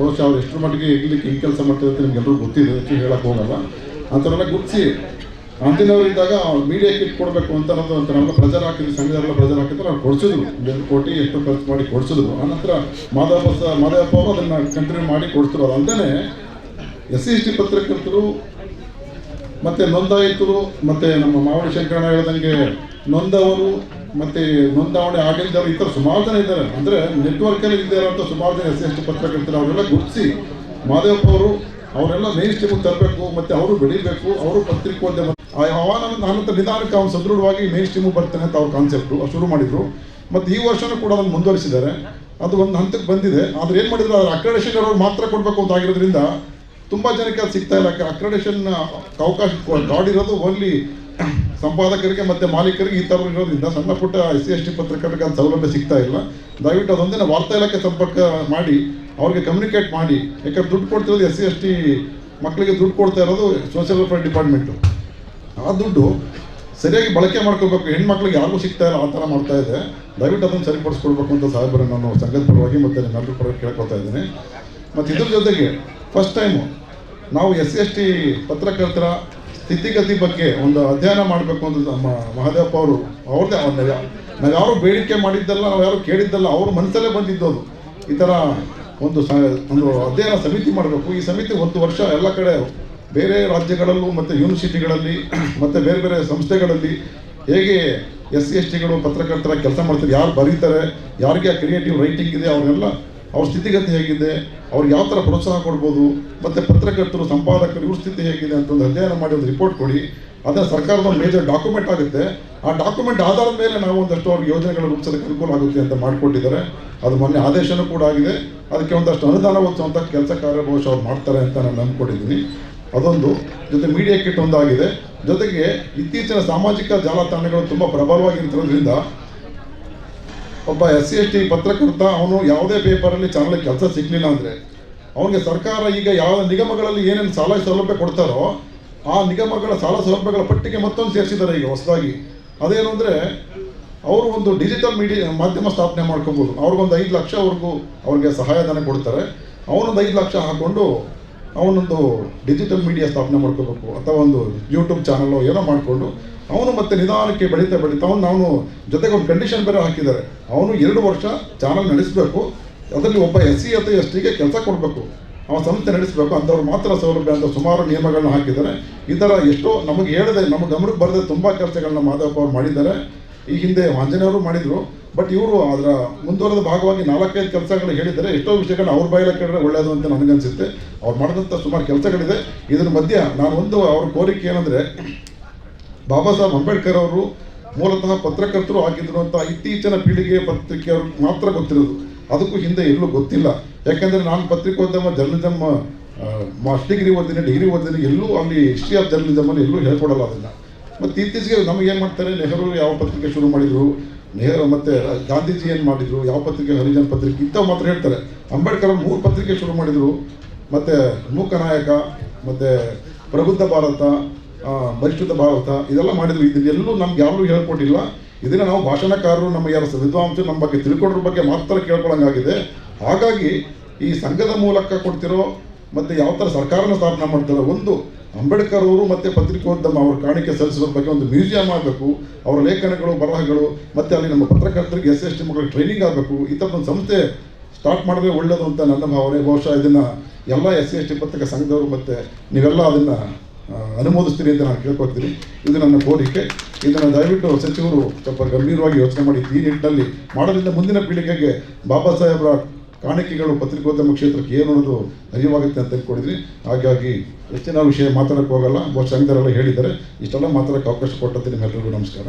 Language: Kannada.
ಬಹುಶಃ ಅವ್ರು ಎಷ್ಟರ ಮಟ್ಟಿಗೆ ಇರ್ಲಿಕ್ಕೆ ಹಿಂಗೆ ಕೆಲಸ ಮಾಡ್ತಾರೆ ಅಂತ ನಿಮ್ಗೆಲ್ಲರೂ ಗೊತ್ತಿದೆ, ಹೆಚ್ಚು ಹೇಳಕ್ಕೆ ಹೋಗಲ್ಲ. ಅಂಥವ್ರನ್ನ ಗುರುತಿಸಿ. ಅಂದಿನವರಿದ್ದಾಗ ಮೀಡಿಯಾ ಕಿಟ್ ಕೊಡಬೇಕು ಅಂತ ಅನ್ನೋದು ಅಂತ ನಾವೆಲ್ಲ ಪ್ರಜರ್ ಹಾಕಿದ್ವಿ ಸಂಘದವರೆಲ್ಲ ಪ್ರಜರ್ ಹಾಕಿದ್ರೆ, ಅವ್ರು ಕೊಡಿಸಿದ್ರು. ಒಂದು ಕೋಟಿ ಎಷ್ಟು ಖರ್ಚು ಮಾಡಿ ಕೊಡಿಸಿದ್ರು. ಆನಂತರ ಮಾಧವಪ್ಪ ಸಹ ಮಾಧವಪ್ಪ ಅವರು ಅದನ್ನು ಕಂಟಿನ್ಯೂ ಮಾಡಿ ಕೊಡಿಸಿದ್ರು. ಅದಂತಾನೆ ಎಸ್ ಸಿ ಎಸ್ ಟಿ ಪತ್ರಕರ್ತರು, ಮತ್ತು ನೋಂದಾಯಿತರು, ಮತ್ತು ನಮ್ಮ ಮಾವಳಿ ಶಂಕರಣ್ಣ ಹೇಳ್ದಂಗೆ ನೊಂದವರು ಮತ್ತೆ ನೋಂದಾವಣೆ ಆಗಿಲ್ದವರು ಈ ಥರ ಸುಮಾರು ಜನ ಇದ್ದಾರೆ. ಅಂದರೆ ನೆಟ್ವರ್ಕಲ್ಲಿ ಇದ್ದಾರೆ ಅಂತ ಸುಮಾರು ಜನ ಎಸ್ ಎಸ್ ಟಿ ಪತ್ರಕರ್ತರು ಅವರೆಲ್ಲ ಗುರುತಿಸಿ ಮಾದೇವಪ್ಪ ಅವರು, ಅವರೆಲ್ಲ ಮೇನ್ ಸ್ಟ್ರೀಮಿಗೆ ತರಬೇಕು, ಮತ್ತೆ ಅವರು ಬೆಳಿಬೇಕು, ಅವರು ಪತ್ರಿಕೋದ್ಯಮ ಆ ಆಹ್ವಾನ ನಾನಂತ ನಿಧಾನಕ್ಕೆ ಅವ್ನು ಸದೃಢವಾಗಿ ಮೇನ್ ಸ್ಟ್ರೀಮಿಗೆ ಬರ್ತಾನೆ ಅಂತ ಅವ್ರ ಕಾನ್ಸೆಪ್ಟು ಶುರು ಮಾಡಿದ್ರು. ಮತ್ತು ಈ ವರ್ಷನೂ ಕೂಡ ಅದನ್ನು ಮುಂದುವರಿಸಿದ್ದಾರೆ. ಅದು ಒಂದು ಹಂತಕ್ಕೆ ಬಂದಿದೆ. ಆದರೆ ಏನು ಮಾಡಿದ್ರು? ಅದರ ಅಕ್ರೆಡೇಷನ್ ಇರೋರು ಮಾತ್ರ ಕೊಡಬೇಕು ಅಂತ ಆಗಿರೋದ್ರಿಂದ ತುಂಬ ಜನಕ್ಕೆ ಅದು ಸಿಗ್ತಾ ಇಲ್ಲ. ಅಕ್ರೆಡಿಷನ್ ಅವಕಾಶ ಕಾರ್ಡ್ ಇರೋದು ಓನ್ಲಿ ಸಂಪಾದಕರಿಗೆ ಮತ್ತು ಮಾಲೀಕರಿಗೆ ಈ ಥರ ಇರೋದ್ರಿಂದ ಸಣ್ಣ ಪುಟ್ಟ ಎಸ್ ಸಿ ಎಸ್ ಟಿ ಪತ್ರಕರ್ತರಿಗೆ ಅದು ಸೌಲಭ್ಯ ಸಿಗ್ತಾ ಇಲ್ಲ. ದಯವಿಟ್ಟು ಅದೊಂದಿನ ವಾರ್ತಾ ಇಲಾಖೆ ಸಂಪರ್ಕ ಮಾಡಿ, ಅವ್ರಿಗೆ ಕಮ್ಯುನಿಕೇಟ್ ಮಾಡಿ. ಯಾಕಂದ್ರೆ ದುಡ್ಡು ಕೊಡ್ತಿರೋದು ಎಸ್ ಸಿ ಎಸ್ ಟಿ ಮಕ್ಕಳಿಗೆ ದುಡ್ಡು ಕೊಡ್ತಾ ಇರೋದು ಸೋಷಿಯಲ್ ವೆಲ್ಫೇರ್ ಡಿಪಾರ್ಟ್ಮೆಂಟು ಆ ದುಡ್ಡು ಸರಿಯಾಗಿ ಬಳಕೆ ಮಾಡ್ಕೋಬೇಕು. ಹೆಣ್ಮಕ್ಳಿಗೆ ಯಾರಿಗೂ ಸಿಗ್ತಾ ಇಲ್ಲ, ಆ ಥರ ಮಾಡ್ತಾ ಇದೆ. ದಯವಿಟ್ಟು ಅದನ್ನು ಸರಿಪಡಿಸ್ಕೊಳ್ಬೇಕು ಅಂತ ಸಾಹೇಬರ ನಾನು ಸಂಘದ ಪರವಾಗಿ ಮತ್ತು ನಿಮ್ಮೆಲ್ಲರ ಇದ್ದೀನಿ. ಮತ್ತು ಇದ್ರ ಜೊತೆಗೆ ಫಸ್ಟ್ ಟೈಮು ನಾವು ಎಸ್ ಸಿ ಎಸ್ ಟಿ ಪತ್ರಕರ್ತರ ಸ್ಥಿತಿಗತಿ ಬಗ್ಗೆ ಒಂದು ಅಧ್ಯಯನ ಮಾಡಬೇಕು ಅಂತ ನಮ್ಮ ಮಹಾದೇವಪ್ಪ ಅವರು, ಅವ್ರದ್ದೇ ಅವ್ರನ್ನ ನಾವು ಯಾರು ಬೇಡಿಕೆ ಮಾಡಿದ್ದಲ್ಲ, ನಾವು ಯಾರು ಕೇಳಿದ್ದಲ್ಲ, ಅವ್ರ ಮನಸ್ಸಲ್ಲೇ ಬಂದಿದ್ದು ಅದು. ಈ ಥರ ಒಂದು ಸ, ಒಂದು ಅಧ್ಯಯನ ಸಮಿತಿ ಮಾಡಬೇಕು. ಈ ಸಮಿತಿ ಒಂದು ವರ್ಷ ಎಲ್ಲ ಕಡೆ ಬೇರೆ ರಾಜ್ಯಗಳಲ್ಲೂ ಮತ್ತು ಯೂನಿವರ್ಸಿಟಿಗಳಲ್ಲಿ, ಮತ್ತು ಬೇರೆ ಬೇರೆ ಸಂಸ್ಥೆಗಳಲ್ಲಿ ಹೇಗೆ ಎಸ್ ಸಿ ಎಸ್ ಟಿಗಳು ಪತ್ರಕರ್ತರ ಕೆಲಸ ಮಾಡ್ತಾರೆ ಯಾರು ಬರೀತಾರೆ, ಯಾರಿಗೆ ಕ್ರಿಯೇಟಿವ್ ರೈಟಿಂಗ್ ಇದೆ, ಅವ್ರನ್ನೆಲ್ಲ ಅವ್ರ ಸ್ಥಿತಿಗತಿ ಹೇಗಿದೆ, ಅವ್ರಿಗೆ ಯಾವ ಥರ ಪ್ರೋತ್ಸಾಹ ಕೊಡ್ಬೋದು, ಮತ್ತು ಪತ್ರಕರ್ತರು, ಸಂಪಾದಕರು, ಇವ್ರ ಸ್ಥಿತಿ ಹೇಗಿದೆ ಅಂತ ಒಂದು ಅಧ್ಯಯನ ಮಾಡಿ ಒಂದು ರಿಪೋರ್ಟ್ ಕೊಡಿ. ಅದನ್ನು ಸರ್ಕಾರದ ಮೇಜರ್ ಡಾಕ್ಯುಮೆಂಟ್ ಆಗುತ್ತೆ. ಆ ಡಾಕ್ಯುಮೆಂಟ್ ಆಧಾರದ ಮೇಲೆ ನಾವು ಒಂದಷ್ಟು ಅವ್ರಿಗೆ ಯೋಜನೆಗಳನ್ನು ರೂಪಿಸೋದಕ್ಕೆ ಅನುಕೂಲ ಆಗುತ್ತೆ ಅಂತ ಮಾಡಿಕೊಟ್ಟಿದ್ದಾರೆ ಅದು ಮೊನ್ನೆ ಆದೇಶನೂ ಕೂಡ ಆಗಿದೆ. ಅದಕ್ಕೆ ಒಂದಷ್ಟು ಅನುದಾನ ಒತ್ತುವಂಥ ಕೆಲಸ ಕಾರ್ಯ ಬಹುಶಃ ಅವ್ರು ಮಾಡ್ತಾರೆ ಅಂತ ನಾನು ನಂಬ್ಕೊಂಡಿದ್ದೀನಿ. ಅದೊಂದು. ಜೊತೆ ಮೀಡಿಯಾ ಕಿಟ್ ಒಂದಾಗಿದೆ. ಜೊತೆಗೆ ಇತ್ತೀಚಿನ ಸಾಮಾಜಿಕ ಜಾಲತಾಣಗಳು ತುಂಬ ಪ್ರಬಲವಾಗಿರ್ತಿರೋದ್ರಿಂದ ಒಬ್ಬ ಎಸ್ ಸಿ ಎಸ್ ಟಿ ಪತ್ರಕರ್ತ, ಅವನು ಯಾವುದೇ ಪೇಪರಲ್ಲಿ ಚಾನಲ್ ಕೆಲಸ ಸಿಗಲಿಲ್ಲ ಅಂದರೆ, ಅವನಿಗೆ ಸರ್ಕಾರ ಈಗ ಯಾವ ನಿಗಮಗಳಲ್ಲಿ ಏನೇನು ಸಾಲ ಸೌಲಭ್ಯ ಕೊಡ್ತಾರೋ, ಆ ನಿಗಮಗಳ ಸಾಲ ಸೌಲಭ್ಯಗಳ ಪಟ್ಟಿಗೆ ಮತ್ತೊಂದು ಸೇರಿಸಿದ್ದಾರೆ ಈಗ ಹೊಸದಾಗಿ. ಅದೇನು ಅಂದರೆ, ಅವರು ಒಂದು ಡಿಜಿಟಲ್ ಮೀಡಿಯಾ ಮಾಧ್ಯಮ ಸ್ಥಾಪನೆ ಮಾಡ್ಕೊಬೋದು. ಅವ್ರಿಗೊಂದು ಐದು ಲಕ್ಷವರೆಗೂ ಅವ್ರಿಗೆ ಸಹಾಯಧನ ಕೊಡ್ತಾರೆ. ಅವನೊಂದು ಐದು ಲಕ್ಷ ಹಾಕ್ಕೊಂಡು ಅವನೊಂದು ಡಿಜಿಟಲ್ ಮೀಡಿಯಾ ಸ್ಥಾಪನೆ ಮಾಡ್ಕೋಬೇಕು, ಅಥವಾ ಒಂದು ಯೂಟ್ಯೂಬ್ ಚಾನಲ್ಲು ಏನೋ ಮಾಡಿಕೊಂಡು ಅವನು ಮತ್ತೆ ನಿಧಾನಕ್ಕೆ ಬೆಳೀತಾ ಬೆಳೀತಾ ಅವನು ಅವನು ಜೊತೆಗೆ ಒಂದು ಕಂಡೀಷನ್ ಬೇರೆ ಹಾಕಿದ್ದಾರೆ. ಅವನು ಎರಡು ವರ್ಷ ಚಾನಲ್ ನಡೆಸಬೇಕು. ಅದರಲ್ಲಿ ಒಬ್ಬ ಎಸ್ ಸಿ ಅಥವಾ ಎಸ್ ಟಿಗೆ ಕೆಲಸ ಕೊಡಬೇಕು. ಅವನ ಸಂಸ್ಥೆ ನಡೆಸಬೇಕು. ಅಂಥವ್ರು ಮಾತ್ರ ಸೌಲಭ್ಯ ಅಂತ ಸುಮಾರು ನಿಯಮಗಳನ್ನ ಹಾಕಿದ್ದಾರೆ. ಈ ಥರ ಎಷ್ಟೋ ನಮಗೆ ಹೇಳದೆ, ನಮ್ಮ ಗಮನಕ್ಕೆ ಬರದೆ ತುಂಬ ಕೆಲಸಗಳನ್ನ ಮಾಧವಪ್ಪ ಅವರು ಮಾಡಿದ್ದಾರೆ. ಈ ಹಿಂದೆ ಆಂಜನೇಯವರು ಮಾಡಿದರು. ಬಟ್ ಇವರು ಅದರ ಮುಂದುವರೆದ ಭಾಗವಾಗಿ ನಾಲ್ಕೈದು ಕೆಲಸಗಳು ಹೇಳಿದರೆ ಎಷ್ಟೋ ವಿಷಯಗಳನ್ನ ಅವ್ರ ಬಾಯಿಲ ಕೇಳಿದ್ರೆ ಒಳ್ಳೆಯದು ಅಂತ ನನಗನ್ಸುತ್ತೆ. ಅವ್ರು ಮಾಡಿದಂಥ ಸುಮಾರು ಕೆಲಸಗಳಿದೆ. ಇದ್ರ ಮಧ್ಯೆ ನಾನು ಒಂದು ಅವ್ರ ಕೋರಿಕೆ ಏನಂದರೆ ಬಾಬಾ ಸಾಹೇಬ್ ಅಂಬೇಡ್ಕರ್ ಅವರು ಮೂಲತಃ ಪತ್ರಕರ್ತರು ಆಗಿದ್ರು ಅಂತ ಇತ್ತೀಚಿನ ಪೀಳಿಗೆ ಪತ್ರಿಕೆಯವ್ರು ಮಾತ್ರ ಗೊತ್ತಿರೋದು. ಅದಕ್ಕೂ ಹಿಂದೆ ಎಲ್ಲೂ ಗೊತ್ತಿಲ್ಲ. ಯಾಕೆಂದರೆ ನಾನು ಪತ್ರಿಕೋದ್ಯಮ ಜರ್ನಲಿಸಮ್ ಮಾಸ್ಟರ್ ಡಿಗ್ರಿ ಓದಿದ್ದೀನಿ ಡಿಗ್ರಿ ಓದಿದ್ದೀನಿ ಎಲ್ಲೂ ಅಲ್ಲಿ ಹಿಸ್ಟ್ರಿ ಆಫ್ ಜರ್ನಲಿಸಮಲ್ಲಿ ಎಲ್ಲೂ ಹೇಳ್ಕೊಡಲ್ಲ ಅದನ್ನು. ಮತ್ತು ಇತ್ತೀಚೆಗೆ ನಮಗೆ ಏನು ಮಾಡ್ತಾರೆ, ನೆಹರು ಯಾವ ಪತ್ರಿಕೆ ಶುರು ಮಾಡಿದರು, ನೆಹರು ಮತ್ತು ಗಾಂಧೀಜಿ ಏನು ಮಾಡಿದರು, ಯಾವ ಪತ್ರಿಕೆ, ಹರಿಜನ್ ಪತ್ರಿಕೆ, ಇಂಥವು ಮಾತ್ರ ಹೇಳ್ತಾರೆ. ಅಂಬೇಡ್ಕರ್ ಮೂರು ಪತ್ರಿಕೆ ಶುರು ಮಾಡಿದರು. ಮತ್ತು ಮೂಕನಾಯಕ ಮತ್ತು ಪ್ರಬುದ್ಧ ಭಾರತ ಪರಿಶುದ್ಧ ಭಾರತ, ಇದೆಲ್ಲ ಮಾಡಿದ್ವಿ ಇದನ್ನೆಲ್ಲೂ ನಮ್ಗೆ ಯಾರೂ ಹೇಳ್ಕೊಟ್ಟಿಲ್ಲ. ಇದನ್ನು ನಾವು ಭಾಷಣಕಾರರು, ನಮ್ಮ ಯಾರು ವಿದ್ವಾಂಸರು ನಮ್ಮ ಬಗ್ಗೆ ತಿಳ್ಕೊಡ್ರ ಬಗ್ಗೆ ಮಾತ್ರ ಕೇಳ್ಕೊಳ್ಳೋಂಗಾಗಿದೆ ಹಾಗಾಗಿ ಈ ಸಂಘದ ಮೂಲಕ ಕೊಡ್ತಿರೋ ಮತ್ತು ಯಾವ ಥರ ಸರ್ಕಾರನ ಸ್ಥಾಪನೆ ಮಾಡ್ತಾರೋ ಒಂದು ಅಂಬೇಡ್ಕರ್ ಅವರು ಮತ್ತು ಪತ್ರಿಕೋದ್ಯಮ ಅವರ ಕಾಣಿಕೆ ಸಲ್ಲಿಸೋದ್ರ ಬಗ್ಗೆ ಒಂದು ಮ್ಯೂಸಿಯಂ ಆಗಬೇಕು. ಅವರ ಲೇಖನಗಳು, ಬರಹಗಳು, ಮತ್ತು ಅಲ್ಲಿ ನಮ್ಮ ಪತ್ರಕರ್ತರಿಗೆ ಎಸ್ ಎಸ್ ಟಿ ಮಕ್ಕಳಿಗೆ ಟ್ರೈನಿಂಗ್ ಆಗಬೇಕು. ಈ ಥರದೊಂದು ಸಂಸ್ಥೆ ಸ್ಟಾರ್ಟ್ ಮಾಡಿದ್ರೆ ಒಳ್ಳೆಯದು ಅಂತ ನನ್ನ ಭಾವನೆ. ಬಹುಶಃ ಇದನ್ನು ಎಲ್ಲ ಎಸ್ ಸಿ ಎಸ್ ಟಿ ಪತ್ರಿಕಾ ಸಂಘದವರು ಮತ್ತು ನೀವೆಲ್ಲ ಅದನ್ನು ಅನುಮೋದಿಸ್ತೀರಿ ಅಂತ ನಾನು ಕೇಳ್ಕೊತೀನಿ ಇದು ನನ್ನ ಕೋರಿಕೆ. ಇದನ್ನು ದಯವಿಟ್ಟು ಸಚಿವರು ಸ್ವಲ್ಪ ಗಂಭೀರವಾಗಿ ಯೋಚನೆ ಮಾಡಿ. ಈ ನಿಟ್ಟಿನಲ್ಲಿ ಮಾಡೋದ್ರಿಂದ ಮುಂದಿನ ಪೀಳಿಗೆಗೆ ಬಾಬಾ ಸಾಹೇಬರ ಕಾಣಿಕೆಗಳು ಪತ್ರಿಕೋದ್ಯಮ ಕ್ಷೇತ್ರಕ್ಕೆ ಏನು ಅನ್ನೋದು ಅರಿವಾಗುತ್ತೆ ಅಂತ ಹೇಳ್ಕೊಡಿದ್ವಿ ಹಾಗಾಗಿ ಹೆಚ್ಚಿನ ವಿಷಯ ಮಾತಾಡೋಕ್ಕೆ ಹೋಗಲ್ಲ. ಬಹುಶಃ ಸಂಘದವರೆಲ್ಲ ಹೇಳಿದ್ದಾರೆ. ಇಷ್ಟೆಲ್ಲ ಮಾತಾಡೋಕ್ಕೆ ಅವಕಾಶ ಕೊಟ್ಟಂತೆ ನಿಮ್ಮೆಲ್ಲರಿಗೂ ನಮಸ್ಕಾರ.